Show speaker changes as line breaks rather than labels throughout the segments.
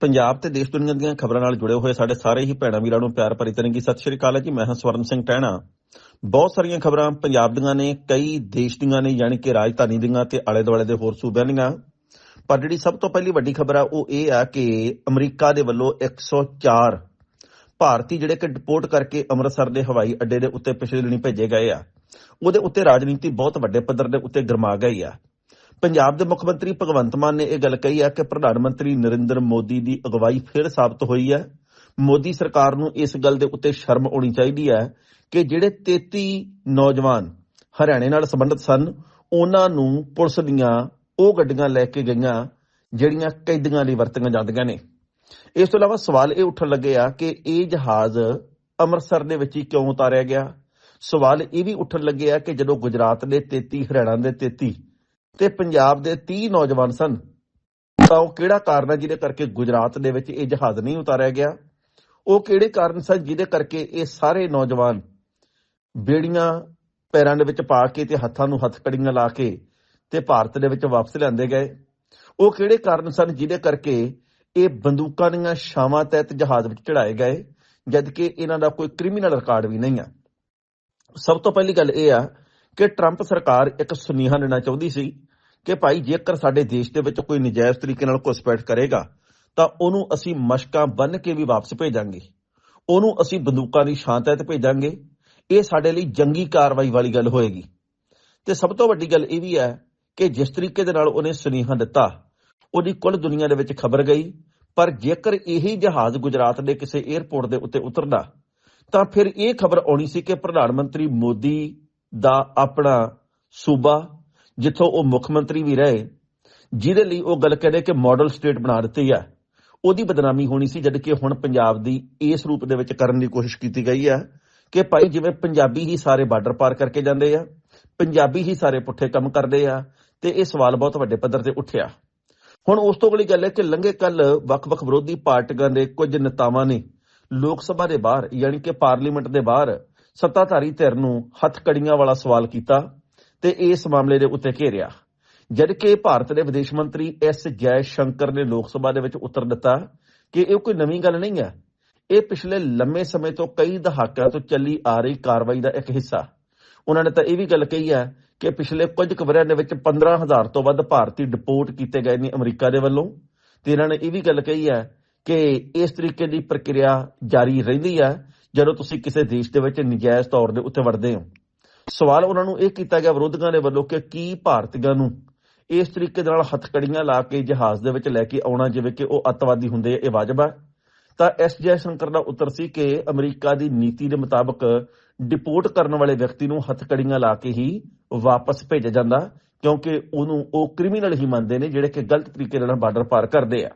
ਪੰਜਾਬ ਤੇ ਦੇਸ਼ ਦੁਨੀਆ ਦੀਆਂ ਖਬਰਾਂ ਨਾਲ ਜੁੜੇ ਹੋਏ ਸਾਡੇ ਸਾਰੇ ਹੀ ਭੈਣਾਂ ਵੀਰਾਂ ਨੂੰ ਪਿਆਰ ਭਰੀ ਤਰ੍ਹਾਂ ਸਤਿ ਸ਼੍ਰੀ ਅਕਾਲ ਜੀ, ਮੈਂ ਹਾਂ ਸਵਰਨ ਸਿੰਘ ਟਹਿਣਾ ਬਹੁਤ ਸਾਰੀਆਂ ਖਬਰਾਂ ਪੰਜਾਬ ਦੀਆਂ ਨੇ, ਕਈ ਦੇਸ਼ ਦੀਆਂ ਨੇ, ਯਾਨੀ ਕਿ ਰਾਜਧਾਨੀ ਦੀਆਂ ਤੇ ਆਲੇ ਦੁਆਲੇ ਦੇ ਹੋਰ ਸੂਬਿਆਂ ਦੀਆਂ। ਪਰ ਜਿਹੜੀ ਸਭ ਤੋਂ ਪਹਿਲੀ ਵੱਡੀ ਖਬਰ ਆ, ਉਹ ਇਹ ਆ ਕਿ ਅਮਰੀਕਾ ਦੇ ਵੱਲੋਂ 104 ਭਾਰਤੀ ਜਿਹੜੇ ਕਿ ਡਿਪੋਰਟ ਕਰਕੇ ਅੰਮ੍ਰਿਤਸਰ ਦੇ ਹਵਾਈ ਅੱਡੇ ਦੇ ਉੱਤੇ ਪਿਛਲੇ ਦਿਨੀ ਭੇਜੇ ਗਏ ਆ। ਉਹਦੇ ਉੱਤੇ ਰਾਜਨੀਤੀ ਬਹੁਤ ਵੱਡੇ ਪੱਧਰ ਦੇ ਉੱਤੇ ਗਰਮਾ ਗਈ ਆ। ਪੰਜਾਬ ਦੇ ਮੁੱਖ ਮੰਤਰੀ ਭਗਵੰਤ ਮਾਨ ਨੇ ਇਹ ਗੱਲ ਕਹੀ ਹੈ ਕਿ ਪ੍ਰਧਾਨ ਮੰਤਰੀ ਨਰਿੰਦਰ ਮੋਦੀ ਦੀ ਅਗਵਾਈ ਫਿਰ ਸਾਬਤ ਹੋਈ ਹੈ। ਮੋਦੀ ਸਰਕਾਰ ਨੂੰ ਇਸ ਗੱਲ ਦੇ ਉੱਤੇ ਸ਼ਰਮ ਆਉਣੀ ਚਾਹੀਦੀ ਹੈ ਕਿ ਜਿਹੜੇ 33 ਨੌਜਵਾਨ ਹਰਿਆਣੇ ਨਾਲ ਸੰਬੰਧਿਤ ਸਨ, ਉਹਨਾਂ ਨੂੰ ਪੁਲਿਸ ਦੀਆਂ ਉਹ ਗੱਡੀਆਂ ਲੈ ਕੇ ਗਈਆਂ ਜਿਹੜੀਆਂ ਕੈਦੀਆਂ ਲਈ ਵਰਤੀਆਂ ਜਾਂਦੀਆਂ ਨੇ। ਇਸ ਤੋਂ ਇਲਾਵਾ ਸਵਾਲ ਇਹ ਉੱਠਣ ਲੱਗੇ ਆ ਕਿ ਇਹ ਜਹਾਜ਼ ਅੰਮ੍ਰਿਤਸਰ ਦੇ ਵਿੱਚ ਹੀ ਕਿਉਂ ਉਤਾਰਿਆ ਗਿਆ? ਸਵਾਲ ਇਹ ਵੀ ਉੱਠਣ ਲੱਗੇ ਆ ਕਿ ਜਦੋਂ ਗੁਜਰਾਤ ਦੇ 33 ਹਰਿਆਣਾ ਦੇ 33 ਤੇ ਪੰਜਾਬ ਦੇ 30 ਨੌਜਵਾਨ ਸਨ। ਤਾਂ ਉਹ ਕਿਹੜਾ ਕਾਰਨ ਹੈ ਜਿਹਦੇ ਕਰਕੇ ਗੁਜਰਾਤ ਦੇ ਵਿੱਚ ਇਹ ਜਹਾਜ਼ ਨਹੀਂ ਉਤਾਰਿਆ ਗਿਆ? ਉਹ ਕਿਹੜੇ ਕਾਰਨ ਸਨ ਜਿਹਦੇ ਕਰਕੇ ਇਹ ਸਾਰੇ ਨੌਜਵਾਨ ਬੇੜੀਆਂ ਪੈਰਾਂ ਦੇ ਵਿੱਚ ਪਾ ਕੇ ਤੇ ਹੱਥਾਂ ਨੂੰ ਹੱਥ ਕੜੀਆਂ ਲਾ ਕੇ ਤੇ ਭਾਰਤ ਦੇ ਵਿੱਚ ਵਾਪਸ ਲਿਆਂਦੇ ਗਏ? ਉਹ ਕਿਹੜੇ ਕਾਰਨ ਸਨ ਜਿਹਦੇ ਕਰਕੇ ਇਹ ਬੰਦੂਕਾਂ ਦੀਆਂ ਛਾਵਾਂ ਤਹਿਤ ਜਹਾਜ਼ ਵਿੱਚ ਚੜਾਏ ਗਏ ਜਦ ਕਿ ਇਹਨਾਂ ਦਾ ਕੋਈ ਕ੍ਰਿਮੀਨਲ ਰਿਕਾਰਡ ਵੀ ਨਹੀਂ ਆ? ਸਭ ਤੋਂ ਪਹਿਲੀ ਗੱਲ ਇਹ ਆ ਕਿ ਟਰੰਪ ਸਰਕਾਰ ਇੱਕ ਸੁਨੇਹਾ ਦੇਣਾ ਚਾਹੁੰਦੀ ਸੀ ਕਿ ਭਾਈ ਜੇਕਰ ਸਾਡੇ ਦੇਸ਼ ਦੇ ਵਿੱਚ ਕੋਈ ਨਜਾਇਜ਼ ਤਰੀਕੇ ਨਾਲ ਘੁਸਪੈਠ ਕਰੇਗਾ, ਤਾਂ ਉਹਨੂੰ ਅਸੀਂ ਮਸ਼ਕਾਂ ਬੰਨ ਕੇ ਵੀ ਵਾਪਸ ਭੇਜਾਂਗੇ। ਉਹਨੂੰ ਅਸੀਂ ਬੰਦੂਕਾਂ ਦੀ ਛਾਂ ਤਹਿਤ ਭੇਜਾਂਗੇ। ਇਹ ਸਾਡੇ ਲਈ ਜੰਗੀ ਕਾਰਵਾਈ ਵਾਲੀ ਗੱਲ ਹੋਏਗੀ। ਤੇ ਸਭ ਤੋਂ ਵੱਡੀ ਗੱਲ ਇਹ ਵੀ ਹੈ ਕਿ ਜਿਸ ਤਰੀਕੇ ਦੇ ਨਾਲ ਉਹਨੇ ਸੁਨੇਹਾ ਦਿੱਤਾ, ਉਹਦੀ ਕੁੱਲ ਦੁਨੀਆ ਦੇ ਵਿੱਚ ਖਬਰ ਗਈ, ਪਰ ਜੇਕਰ ਇਹੀ ਜਹਾਜ਼ ਗੁਜਰਾਤ ਦੇ ਕਿਸੇ 에ਅਰਪੋਰਟ ਦੇ ਉੱਤੇ ਉਤਰਦਾ, ਤਾਂ ਫਿਰ ਇਹ ਖਬਰ ਆਉਣੀ ਸੀ ਕਿ ਪ੍ਰਧਾਨ ਮੰਤਰੀ ਮੋਦੀ ਦਾ ਆਪਣਾ ਸੂਬਾ ਜਿੱਥੋਂ ਉਹ ਮੁੱਖ ਮੰਤਰੀ ਵੀ ਰਹੇ, ਜਿਹਦੇ ਲਈ ਉਹ ਗੱਲ ਕਹਿੰਦੇ ਕਿ ਮਾਡਲ ਸਟੇਟ ਬਣਾ ਦਿੱਤੀ ਹੈ ਉਹਦੀ ਬਦਨਾਮੀ ਹੋਣੀ ਸੀ ਜਦ ਕਿ ਹੁਣ ਪੰਜਾਬ ਦੀ ਇਸ ਰੂਪ ਦੇ ਵਿੱਚ ਕਰਨ ਦੀ ਕੋਸ਼ਿਸ਼ ਕੀਤੀ ਗਈ ਹੈ ਕਿ ਭਾਈ ਜਿਵੇਂ ਪੰਜਾਬੀ ਹੀ ਸਾਰੇ ਬਾਰਡਰ ਪਾਰ ਕਰਕੇ ਜਾਂਦੇ ਆ, ਪੰਜਾਬੀ ਹੀ ਸਾਰੇ ਪੁੱਠੇ ਕੰਮ ਕਰਦੇ ਆ ਤੇ ਇਹ ਸਵਾਲ ਬਹੁਤ ਵੱਡੇ ਪੱਧਰ ਤੇ ਉੱਠਿਆ। ਹੁਣ ਉਸ ਤੋਂ ਅਗਲੀ ਗੱਲ ਹੈ ਕਿ ਲੰਘੇ ਕੱਲ ਵੱਖ-ਵੱਖ ਵਿਰੋਧੀ ਪਾਰਟੀਆਂ ਦੇ ਕੁਝ ਨੇਤਾਵਾਂ ਨੇ ਲੋਕ ਸਭਾ ਦੇ ਬਾਹਰ, ਯਾਨੀ ਕਿ ਪਾਰਲੀਮੈਂਟ ਦੇ ਬਾਹਰ, ਸੱਤਾਧਾਰੀ ਧਿਰ ਨੂੰ ਹੱਥਕੜੀਆਂ ਵਾਲਾ ਸਵਾਲ ਕੀਤਾ। ਤੇ ਇਸ ਮਾਮਲੇ ਦੇ ਉੱਤੇ ਘੇਰਿਆ। ਜਦਕਿ ਭਾਰਤ ਦੇ ਵਿਦੇਸ਼ ਮੰਤਰੀ ਐਸ ਜੈ ਸ਼ੰਕਰ ਨੇ ਲੋਕ ਸਭਾ ਦੇ ਵਿੱਚ ਉੱਤਰ ਦਿੱਤਾ ਕਿ ਇਹ ਕੋਈ ਨਵੀਂ ਗੱਲ ਨਹੀਂ ਹੈ। ਇਹ ਪਿਛਲੇ ਲੰਮੇ ਸਮੇਂ ਤੋਂ ਕਈ ਦਹਾਕਿਆਂ ਤੋਂ ਚੱਲੀ ਆ ਰਹੀ ਕਾਰਵਾਈ ਦਾ ਇੱਕ ਹਿੱਸਾ। ਉਹਨਾਂ ਨੇ ਤਾਂ ਇਹ ਵੀ ਗੱਲ ਕਹੀ ਹੈ ਕਿ ਪਿਛਲੇ ਕੁਝ ਕਵਰਿਆਂ ਦੇ ਵਿੱਚ 15000 ਤੋਂ ਵੱਧ ਭਾਰਤੀ ਡਿਪੋਰਟ ਕੀਤੇ ਗਏ ਨੇ ਅਮਰੀਕਾ ਦੇ ਵੱਲੋਂ। ਤੇ ਇਹਨਾਂ ਨੇ ਇਹ ਵੀ ਗੱਲ ਕਹੀ ਹੈ ਕਿ ਇਸ ਤਰੀਕੇ ਦੀ ਪ੍ਰਕਿਰਿਆ ਜਾਰੀ ਰਹਿੰਦੀ ਹੈ ਜਦੋਂ ਤੁਸੀਂ ਕਿਸੇ ਦੇਸ਼ ਦੇ ਵਿੱਚ ਨਜਾਇਜ਼ ਤੌਰ ਦੇ ਉੱਤੇ ਵੜਦੇ ਹੋ। ਸਵਾਲ ਉਹਨਾਂ ਨੂੰ ਇਹ ਕੀਤਾ ਗਿਆ ਵਿਰੋਧੀਆਂ ਦੇ ਵੱਲੋਂ ਕਿ ਕੀ ਭਾਰਤੀਆਂ ਨੂੰ ਇਸ ਤਰੀਕੇ ਦੇ ਨਾਲ ਹੱਥਕੜੀਆਂ ਲਾ ਕੇ ਜਹਾਜ਼ ਦੇ ਵਿੱਚ ਲੈ ਕੇ ਆਉਣਾ, ਜਿਵੇਂ ਕਿ ਉਹ ਅੱਤਵਾਦੀ ਹੁੰਦੇ ਇਹ ਵਾਜਬ ਹੈ ਤਾਂ ਐਸ ਜੈਸ਼ੰਕਰ ਦਾ ਉੱਤਰ ਸੀ ਕਿ ਅਮਰੀਕਾ ਦੀ ਨੀਤੀ ਦੇ ਮੁਤਾਬਕ ਡਿਪੋਰਟ ਕਰਨ ਵਾਲੇ ਵਿਅਕਤੀ ਨੂੰ ਹੱਥਕੜੀਆਂ ਲਾ ਕੇ ਹੀ ਵਾਪਸ ਭੇਜਿਆ ਜਾਂਦਾ, ਕਿਉਂਕਿ ਉਹਨੂੰ ਉਹ ਕ੍ਰਿਮੀਨਲ ਹੀ ਮੰਨਦੇ ਨੇ, ਜਿਹੜੇ ਕਿ ਗਲਤ ਤਰੀਕੇ ਨਾਲ ਬਾਰਡਰ ਪਾਰ ਕਰਦੇ ਆ।